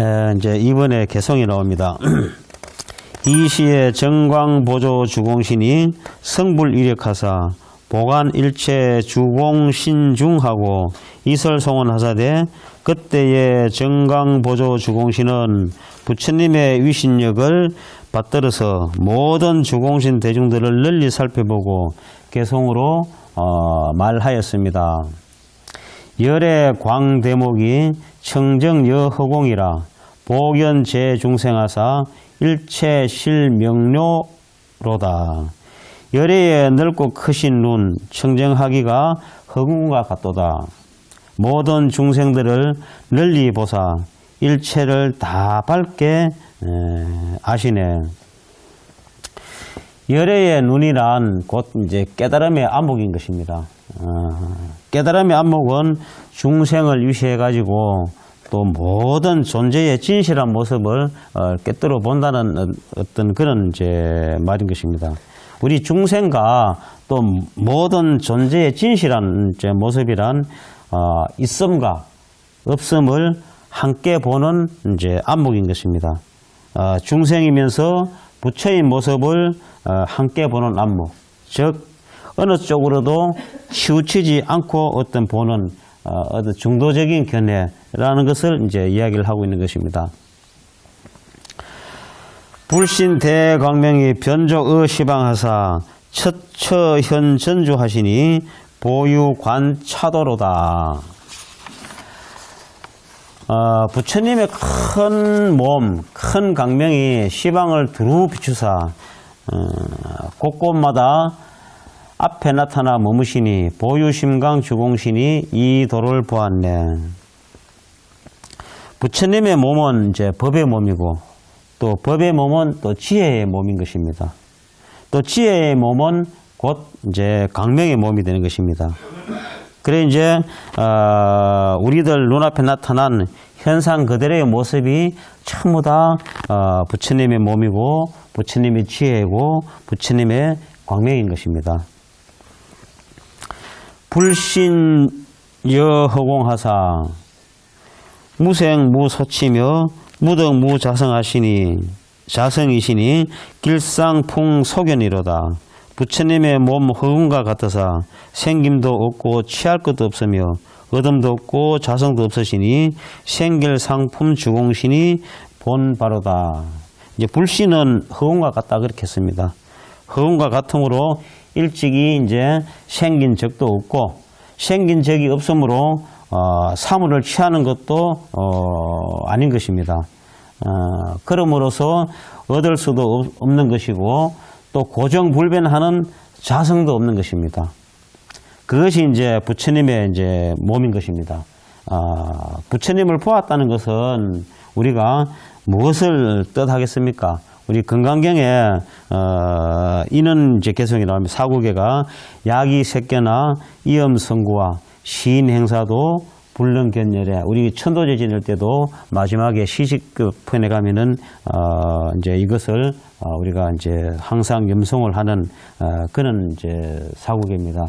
에, 이제 이번에 개성이 나옵니다. 이 시에 정광보조 주공신이 성불 이력하사 보관 일체 주공신 중하고 이설송원 하사대 그때의 정광보조 주공신은 부처님의 위신력을 받들어서 모든 주공신 대중들을 널리 살펴보고 개성으로 어, 말하였습니다. 열의 광 대목이 청정여허공이라 보견 제중생하사 일체 실명료로다. 열애의 넓고 크신 눈 청정하기가 허공과 같도다. 모든 중생들을 널리 보사 일체를 다 밝게 에, 아시네. 열애의 눈이란 곧 이제 깨달음의 안목인 것입니다. 어, 깨달음의 안목은 중생을 위시해 가지고 또 모든 존재의 진실한 모습을 어, 깨뜨려 본다는 어- 어떤 그런 이제 말인 것입니다. 우리 중생과 또 모든 존재의 진실한 이제 모습이란 어, 있음과 없음을 함께 보는 이제 안목인 것입니다. 어, 중생이면서 부처의 모습을 어, 함께 보는 안목, 즉 어느 쪽으로도 치우치지 않고 어떤 보는 어, 어떤 중도적인 견해라는 것을 이제 이야기를 하고 있는 것입니다. 불신 대광명이 변조의 시방하사 첫처현 전주하시니 보유관 차도로다. 어, 부처님의 큰 몸, 큰 강명이 시방을 두루 비추사 어, 곳곳마다 앞에 나타나 머무시니 보유심강 주공신이 이 도를 보았네. 부처님의 몸은 이제 법의 몸이고 또 법의 몸은 또 지혜의 몸인 것입니다. 또 지혜의 몸은 곧 이제 강명의 몸이 되는 것입니다. 그래 이제 어, 우리들 눈앞에 나타난 현상 그대로의 모습이 전부 다 어, 부처님의 몸이고 부처님의 지혜고 부처님의 광명인 것입니다. 불신 여허공하사 무생 무소치며 무덕 무자성하시니 자성이시니 길상풍 소견이로다. 부처님의 몸 허공과 같아서 생김도 없고 취할 것도 없으며 어둠도 없고 자성도 없으시니 생길 상품 주공신이 본 바로다. 이제 불신은 허공과 같다 그렇게 했습니다. 허공과 같으므로 일찍이 이제 생긴 적도 없고 생긴 적이 없으므로 어, 사물을 취하는 것도 어, 아닌 것입니다. 어, 그러므로서 얻을 수도 없- 없는 것이고 또 고정불변하는 자성도 없는 것입니다. 그것이 이제 부처님의 이제 몸인 것입니다. 아, 부처님을 보았다는 것은 우리가 무엇을 뜻하겠습니까? 우리 건강경에 어, 이는 이제 개성이 나오면 사구계가 약이 새겨나 이엄성구와 시인 행사도 불능견열에 우리 천도제 지낼 때도 마지막에 시식급 편에 가면은 어 이제 이것을 어 우리가 이제 항상 염송을 하는 어 그런 이제 사국입니다.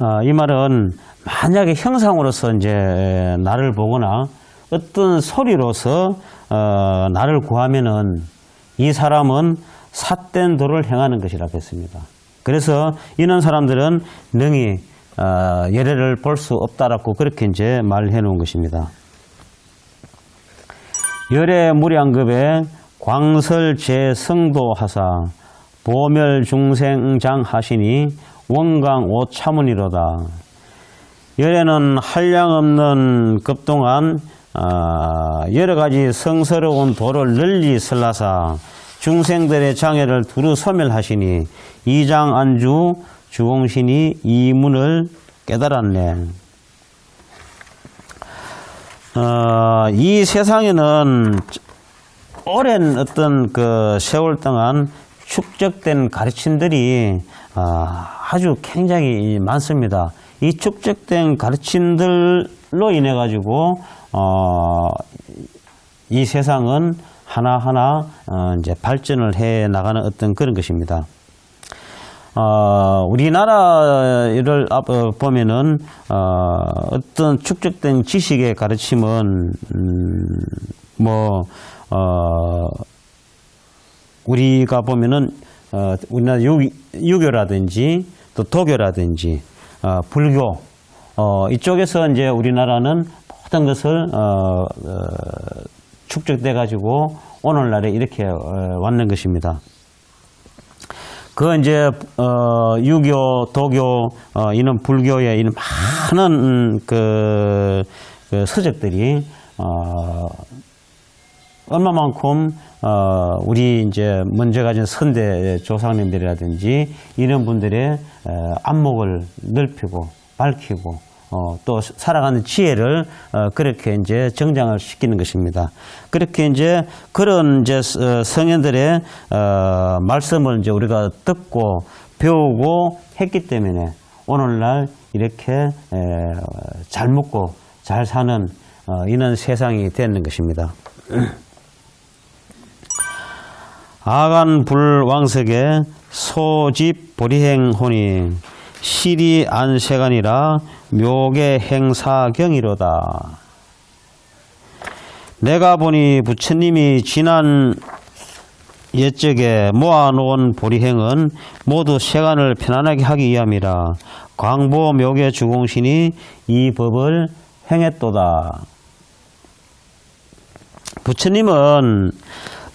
어, 이 말은 만약에 형상으로서 이제 나를 보거나 어떤 소리로서 어, 나를 구하면은 이 사람은 삿된 도를 행하는 것이라고 했습니다. 그래서 이런 사람들은 능히 어, 예례를 볼 수 없다라고 그렇게 이제 말해 놓은 것입니다. 열애 무량급에 광설제 성도 하사 보멸 중생장 하시니 원강 오차문이로다. 열애는 한량 없는 급 동안 아, 여러 가지 성스러운 도를 널리 설라사 중생들의 장애를 두루 소멸하시니 이장 안주 주공신이 이 문을 깨달았네. 어, 이 세상에는 오랜 어떤 그 세월 동안 축적된 가르침들이 아, 아주 굉장히 많습니다. 이 축적된 가르침들 로 인해 가지고 어, 이 세상은 하나하나 어, 이제 발전을 해 나가는 어떤 그런 것입니다. 어, 우리나라를 앞- 어, 보면은 어, 어떤 축적된 지식의 가르침은 음, 뭐 어, 우리가 보면은 어, 우리나라 유, 유교라든지 또 도교라든지 어, 불교 어, 이쪽에서 이제 우리나라는 모든 것을 어, 어, 축적돼 가지고 오늘날에 이렇게 어, 왔는 것입니다. 그 이제 어 유교, 도교, 어 이런 불교의 이런 많은 음, 그, 그 서적들이 어 얼마만큼 어 우리 이제 먼저 가진 선대 조상님들이라든지 이런 분들의 어, 안목을 넓히고 밝히고 어, 또 살아가는 지혜를 어, 그렇게 이제 정장을 시키는 것입니다. 그렇게 이제 그런 이제 스- 어, 성현들의 어, 말씀을 이제 우리가 듣고 배우고 했기 때문에 오늘날 이렇게 에, 잘 먹고 잘 사는 어, 이런 세상이 되는 것입니다. 아간 불왕석의 소집 보리행혼이 시리 안세간이라 묘계 행사경이로다. 내가 보니 부처님이 지난 옛적에 모아놓은 보리행은 모두 세간을 편안하게 하기 위함이라 광보 묘계 주공신이 이 법을 행했도다. 부처님은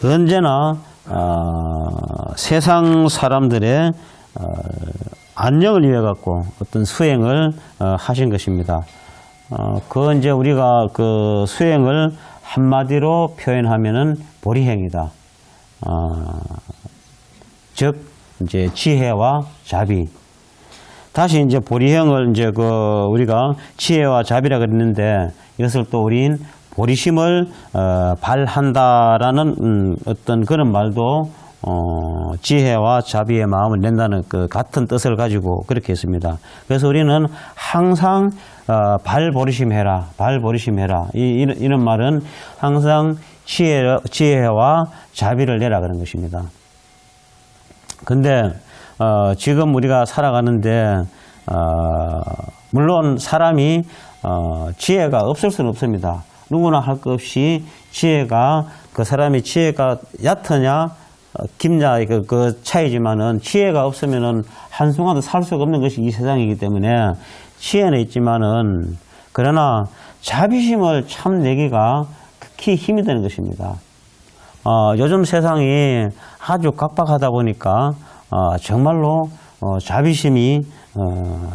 언제나 어, 세상 사람들의 어, 안녕을 위해 갖고 어떤 수행을 어, 하신 것입니다. 어, 그 이제 우리가 그 수행을 한마디로 표현하면은 보리행이다. 어, 즉 이제 지혜와 자비. 다시 이제 보리형을 이제 그 우리가 지혜와 자비라 그랬는데 이것을 또 우린 보리심을 어, 발한다라는 음, 어떤 그런 말도 어, 지혜와 자비의 마음을 낸다는 그 같은 뜻을 가지고 그렇게 했습니다. 그래서 우리는 항상 어, 발보리심 해라, 발보리심 해라. 이, 이런, 이런 말은 항상 지혜, 지혜와 자비를 내라 그런 것입니다. 근데 어, 지금 우리가 살아가는데 어, 물론 사람이 어, 지혜가 없을 수는 없습니다. 누구나 할 것 없이 지혜가 그 사람이 지혜가 얕으냐 어, 깊냐 그, 그 차이지만은 지혜가 없으면은 한순간도 살 수가 없는 것이 이 세상이기 때문에 지혜는 있지만은 그러나 자비심을 참 내기가 극히 힘이 되는 것입니다. 어, 요즘 세상이 아주 각박하다 보니까 어, 정말로 어, 자비심이 어,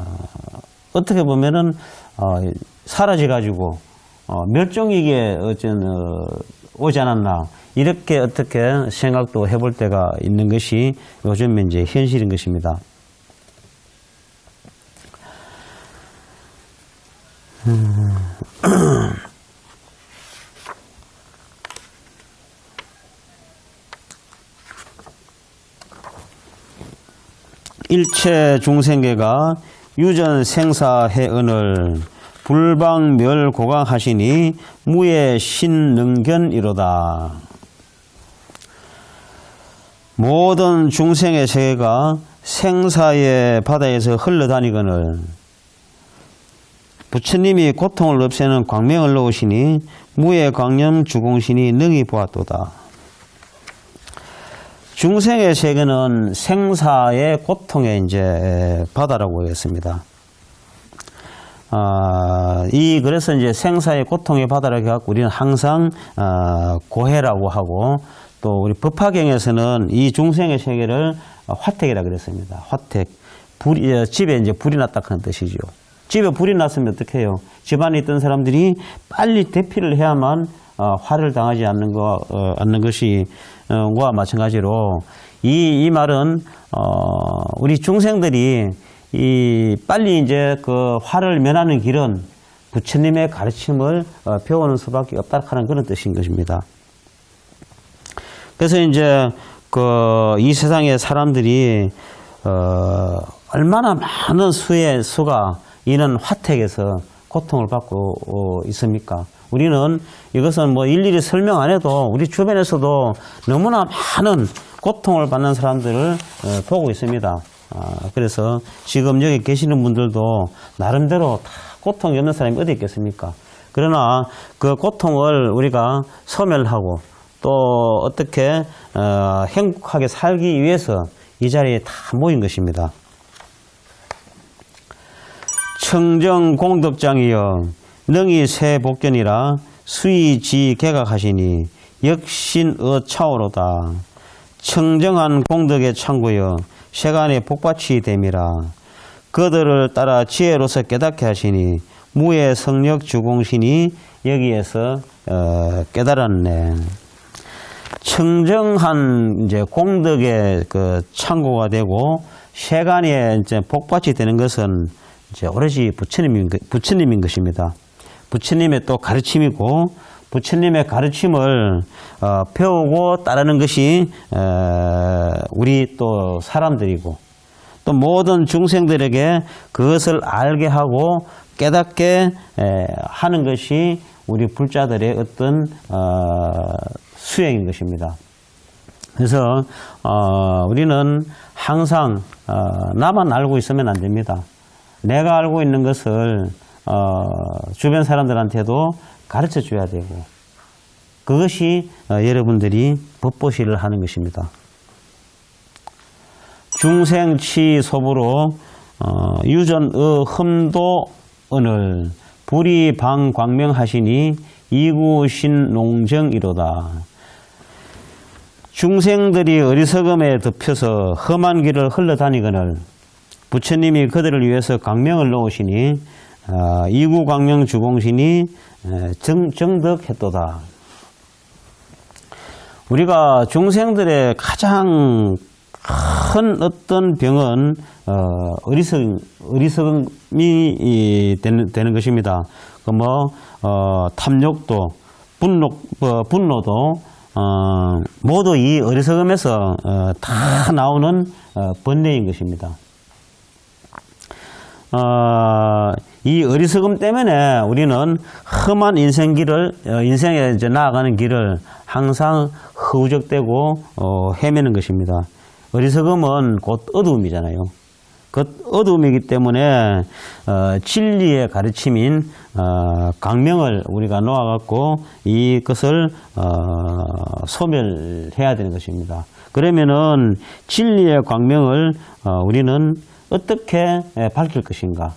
어떻게 보면은 어, 사라져 가지고 어, 멸종위기에 어쩐 어, 오지 않았나 이렇게 어떻게 생각도 해볼 때가 있는 것이 요즘 이제 현실인 것입니다. 일체 중생계가 유전 생사해 은을 불방멸 고강하시니 무의 신능견이로다. 모든 중생의 세계가 생사의 바다에서 흘러다니거늘 부처님이 고통을 없애는 광명을 넣으시니 무의 광념 주공신이 능히 보았도다. 중생의 세계는 생사의 고통의 이제 바다라고 하겠습니다. 아, 이 그래서 이제 생사의 고통의 바다라고 해갖고 우리는 항상 아, 고해라고 하고 또 우리 법화경에서는 이 중생의 세계를 화택이라 그랬습니다. 화택. 불이, 어, 집에 이제 불이 났다 하는 뜻이죠. 집에 불이 났으면 어떻게 해요? 집안에 있던 사람들이 빨리 대피를 해야만 어, 화를 당하지 않는 거, 어, 않는 것이, 어, 와 마찬가지로 이, 이 말은, 어, 우리 중생들이 이 빨리 이제 그 화를 면하는 길은 부처님의 가르침을 어, 배우는 수밖에 없다 하는 그런 뜻인 것입니다. 그래서 이제 그 이 세상의 사람들이 어 얼마나 많은 수의 수가 이는 화택에서 고통을 받고 어, 있습니까? 우리는 이것은 뭐 일일이 설명 안 해도 우리 주변에서도 너무나 많은 고통을 받는 사람들을 어, 보고 있습니다. 아, 그래서 지금 여기 계시는 분들도 나름대로 다 고통이 없는 사람이 어디 있겠습니까? 그러나 그 고통을 우리가 소멸하고 또 어떻게 어, 행복하게 살기 위해서 이 자리에 다 모인 것입니다. 청정 공덕장이여 능히 새 복견이라 수의지 개각하시니 역신의 차오로다 청정한 공덕의 창구여 세간의 복받치 됨이라 그들을 따라 지혜로서 깨닫게 하시니 무의 성력 주공신이 여기에서 어, 깨달았네. 청정한 이제 공덕의 그 창고가 되고 세간에 이제 복받이 되는 것은 이제 오로지 부처님인, 것- 부처님인 것입니다. 부처님의 또 가르침이고 부처님의 가르침을 어, 배우고 따르는 것이 어, 우리 또 사람들이고 또 모든 중생들에게 그것을 알게 하고 깨닫게 에, 하는 것이 우리 불자들의 어떤 어, 수행인 것입니다. 그래서 어, 우리는 항상 어, 나만 알고 있으면 안 됩니다. 내가 알고 있는 것을 어, 주변 사람들한테도 가르쳐 줘야 되고 그것이 어, 여러분들이 법보시를 하는 것입니다. 중생치 소부로 어, 유전의 흠도언을 불이 방 광명하시니 이구신 농정이로다. 중생들이 어리석음에 덮여서 험한 길을 흘러다니거늘 부처님이 그들을 위해서 광명을 놓으시니 어, 이구 광명 주공신이 에, 정, 정덕했도다. 우리가 중생들의 가장 큰 어떤 병은 어, 어리석 어리석음이 되는 것입니다. 그뭐 어, 탐욕도 분노 어, 분노도 어, 모두 이 어리석음에서 어, 다 나오는 어, 번뇌인 것입니다. 어, 이 어리석음 때문에 우리는 험한 인생길을 어, 인생에 이제 나아가는 길을 항상 허우적대고 어, 헤매는 것입니다. 어리석음은 곧 어두움이잖아요. 그 어두움이기 때문에 어, 진리의 가르침인 어, 강명을 우리가 놓아갖고 이것을 어, 소멸해야 되는 것입니다. 그러면은 진리의 광명을 어, 우리는 어떻게 에, 밝힐 것인가?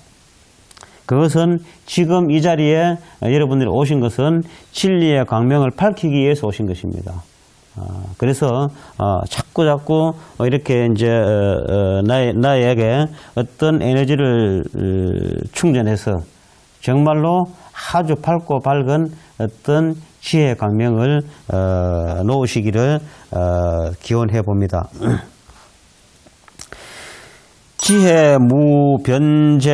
그것은 지금 이 자리에 여러분들이 오신 것은 진리의 광명을 밝히기 위해서 오신 것입니다. 어, 그래서 어, 자꾸 자꾸 어, 이렇게 이제 어, 어, 나의, 나에게 어떤 에너지를 어, 충전해서 정말로 아주 밝고 밝은 어떤 지혜의 광명을 어, 놓으시기를 어, 기원해 봅니다. 지혜 무변제하야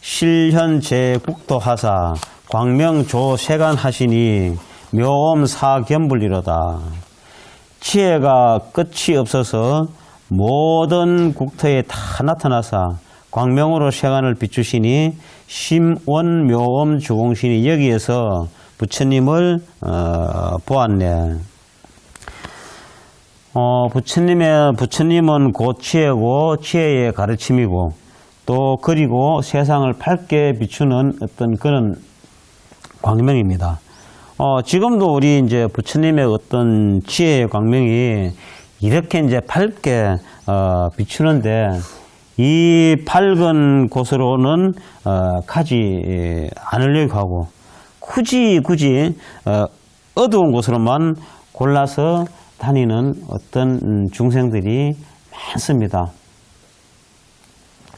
실현제국도하사 광명조 세간하시니 묘엄 사견불리로다. 지혜가 끝이 없어서 모든 국토에 다 나타나사 광명으로 세간을 비추시니 심원묘엄 주공신이 여기에서 부처님을 어, 보았네. 어, 부처님의, 부처님은 곧 지혜고, 지혜의 가르침이고, 또 그리고 세상을 밝게 비추는 어떤 그런 광명입니다. 어, 지금도 우리 이제 부처님의 어떤 지혜의 광명이 이렇게 이제 밝게, 어, 비추는데, 이 밝은 곳으로는, 어, 가지 않으려고 하고, 굳이, 굳이, 어, 어두운 곳으로만 골라서 다니는 어떤 음, 중생들이 많습니다.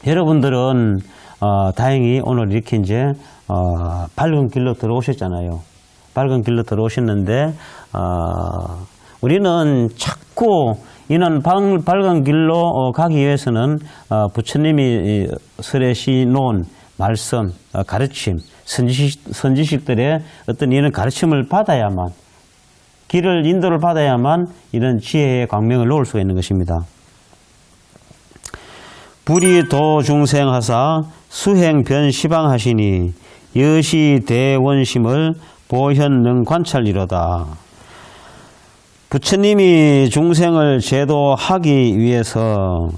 여러분들은 어, 다행히 오늘 이렇게 이제 어, 밝은 길로 들어오셨잖아요. 밝은 길로 들어오셨는데 어, 우리는 자꾸 이는 방- 밝은 길로 어, 가기 위해서는 어, 부처님이 이 설에시 놓은 말씀, 어, 가르침, 선지식, 선지식 들의 어떤 이런 가르침을 받아야만 길을 인도를 받아야만 이런 지혜의 광명을 놓을 수가 있는 것입니다. 불이 도 중생하사 수행 변시방하시니 여시 대원심을 보현능 관찰이로다. 부처님이 중생을 제도하기 위해서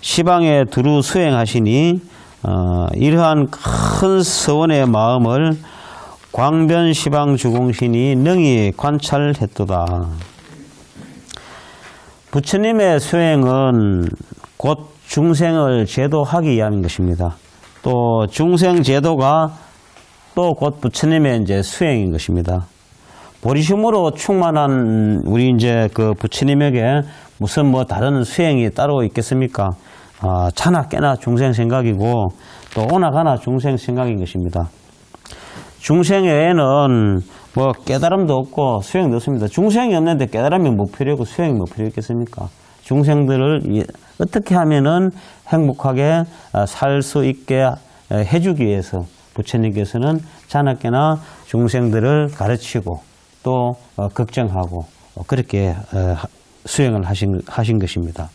시방에 두루 수행하시니 어, 이러한 큰 서원의 마음을 광변 시방 주공신이 능히 관찰했도다. 부처님의 수행은 곧 중생을 제도하기 위함인 것입니다. 또 중생 제도가 또 곧 부처님의 이제 수행인 것입니다. 보리심으로 충만한 우리 이제 그 부처님에게 무슨 뭐 다른 수행이 따로 있겠습니까? 아, 차나 깨나 중생 생각이고 또 오나가나 중생 생각인 것입니다. 중생 외에는 뭐 깨달음도 없고 수행도 없습니다. 중생이 없는데 깨달음이 뭐 필요하고 수행이 뭐 필요했겠습니까? 중생들을 이- 어떻게 하면은 행복하게 살 수 있게 어, 해주기 위해서 부처님께서는 자나깨나 중생들을 가르치고 또 어, 걱정하고 어, 그렇게 어, 하- 수행을 하신, 하신 것입니다.